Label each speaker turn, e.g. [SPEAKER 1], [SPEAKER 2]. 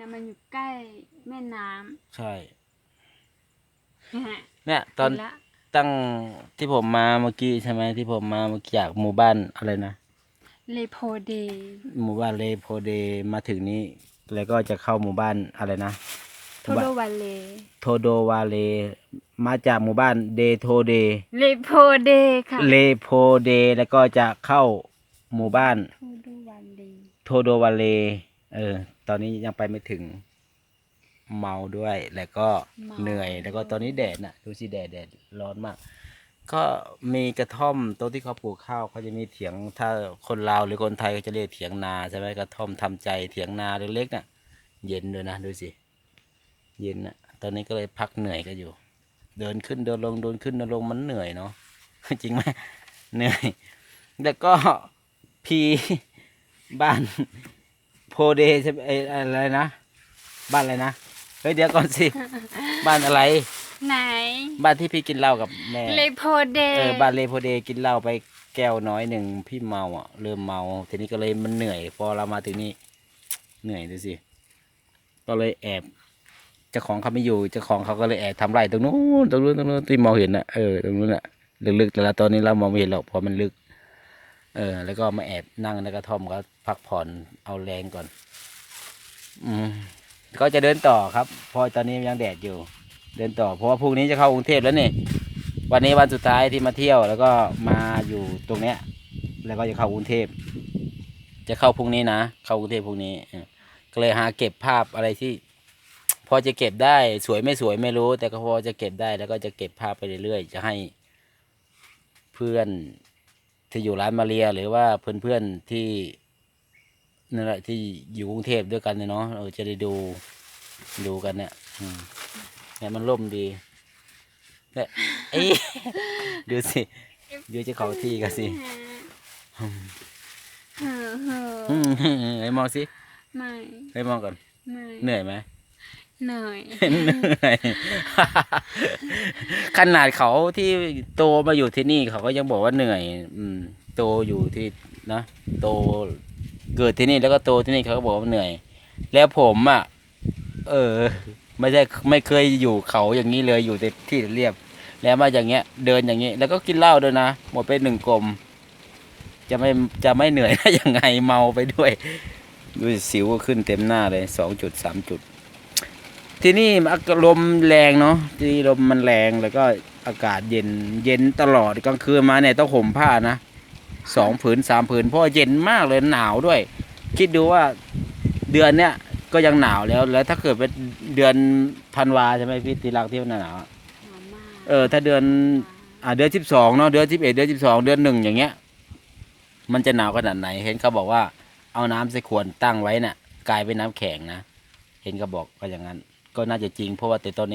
[SPEAKER 1] นะมันอยู่ใกล้แม่น้
[SPEAKER 2] ใช่ำเนี่ยตอน
[SPEAKER 1] ละ
[SPEAKER 2] ตั้งที่ผมมาเมื่อกี้ใช่ไหมที่ผมมาเมื่อกี้จากหมู่บ้านอะไรนะ
[SPEAKER 1] เลโพเด
[SPEAKER 2] หมู่บ้านเลโพเดมาถึงนี้ แล้วก็จะเข้าหมู่บ้านอะไรนะ
[SPEAKER 1] โทโดวาเล
[SPEAKER 2] โทโดวาเล มาจากหมู่บ้านเดโทเด
[SPEAKER 1] เลโพเดค่ะ
[SPEAKER 2] เลโพเดแล้วก็จะเข้าหมู่บ้าน
[SPEAKER 1] โทโดวาเล
[SPEAKER 2] โทโดวาเล เออ ตอนนี้ยังไปไม่ถึงเมาด้วย แล้วก็เหนื่อย แล้วก็ตอนนี้แดดน่ะ ดูสิแดดแดดร้อนมาก ก็มีกระท่อมตรงที่เขาปลูกข้าวเขาจะมีเถียงถ้าคนลาวหรือคนไทยก็จะเรียกเถียงนาใช่ไหมกระท่อมทำใจเถียงนาเล็กๆน่ะ เย็นด้วยนะดูสิเย็นน่ะ ตอนนี้ก็เลยพักเหนื่อยกันอยู่ เดินขึ้นเดินลงเดินขึ้นเดินลงมันเหนื่อยเนาะ จริงไหมเหนื่อย แล้วก็พีบ้านโพเดใช่ไหมเอ้ยอะไรนะ บ้านอะไรนะ เฮ้ยเดี๋ยวก่อนสิ บ้านอะไร
[SPEAKER 1] ไหน
[SPEAKER 2] บ้านที่พี่กินเหล้ากับแม่
[SPEAKER 1] เลโพเด
[SPEAKER 2] เออ บ้านเลโพเดกินเหล้าไปแก้วน้อยหนึ่งพี่เมาอะเริ่มเมา ทีนี้ก็เลยมันเหนื่อย พอเรามาถึงนี่เหนื่อยดูสิ ก็เลยแอบเจ้าของเขาไม่อยู่เจ้าของเขาก็เลยแอบทำไรตรงนู้นตรงนู้นตรงนู้นที่มองเห็นน่ะเออตรงนู้นน่ะลึกๆแต่ละตอนนี้เรามองไม่เห็นหรอกเพราะมันลึก เออ แล้วก็มาแอบนั่งในกระท่อมก็พักผ่อนเอาแรงก่อน อืมก็จะเดินต่อครับเพราะตอนนี้ยังแดดอยู่ เดินต่อ เพราะว่าพรุ่งนี้จะเข้ากรุงเทพแล้วนี่วันนี้วันสุดท้ายที่มาเที่ยว แล้วก็มาอยู่ตรงเนี้ย แล้วก็จะเข้ากรุงเทพจะเข้าพรุ่งนี้นะเข้ากรุงเทพพรุ่งนี้เก็เลยหาเก็บภาพอะไรที่ พอจะเก็บได้สวยไม่สวยไม่รู้ แต่ก็พอจะเก็บได้แล้วก็จะเก็บภาพไปเรื่อยๆจะให้เพื่อน ที่อยู่ร้านมาเรียหรือว่าเพื่อนๆที่นั่นแหละที่อยู่กรุงเทพด้วยกันเนี่ยเนาะเออจะได้ดูดูกันเนี่ยอืมเนี่ยมันร่มดีเนี่ยเอ้ยดูสิดูเจ้าของที่กันสิ
[SPEAKER 1] เฮ้อเฮ้อ
[SPEAKER 2] อืมไอ้มองสิ
[SPEAKER 1] ไม่
[SPEAKER 2] ไอ้มองก่อน
[SPEAKER 1] ไม่
[SPEAKER 2] เหนื่อยไหม
[SPEAKER 1] เหนื่อย
[SPEAKER 2] เหนื่อย ขนาดเขาที่โตมาอยู่ที่นี่เขาก็ยังบอกว่าเหนื่อย อืม โตอยู่ที่นะโตเกิดที่นี่แล้วก็โตที่นี่เขาก็บอกว่าเหนื่อย แล้วผมอะ เออ ไม่ใช่ไม่เคยอยู่เขาอย่างนี้เลยอยู่แต่ที่เรียบ แล้วมาอย่างเงี้ย เดินอย่างเงี้ยแล้วก็กินเหล้าด้วยนะหมดไปหนึ่งกลม จะไม่จะไม่เหนื่อยได้ยังไงเมาไปด้วยดูสิสิวก็ขึ้นเต็มหน้าเลยสองจุดสามจุด ที่นี่อากาศลมแรงเนาะที่ลมมันแรงแล้วก็อากาศเย็นเย็นตลอดกลางคืนมาเนี่ยต้องห่มผ้านะสองผืนสามผืนเพราะว่าเย็นมากเลยหนาวด้วย คิดดูว่าเดือนเนี้ยก็ยังหนาวแล้ว แล้วถ้าเกิดเป็นเดือนธันวาใช่ไหมพี่ตีรักที่มันหนาวอะ
[SPEAKER 1] หอมมาก
[SPEAKER 2] เออ ถ้าเดือนอ่าเดือนสิบสองเนาะเดือนสิบเอ็ดเดือนสิบสองเดือนหนึ่งอย่างเงี้ย มันจะหนาวขนาดไหน เห็นเขาบอกว่าเอาน้ำใส่ขวดตั้งไว้น่ะ กลายเป็นน้ำแข็งนะ เห็นเขาบอกก็อย่างนั้น ก็น่าจะจริง เพราะว่าแต่ตอนนี้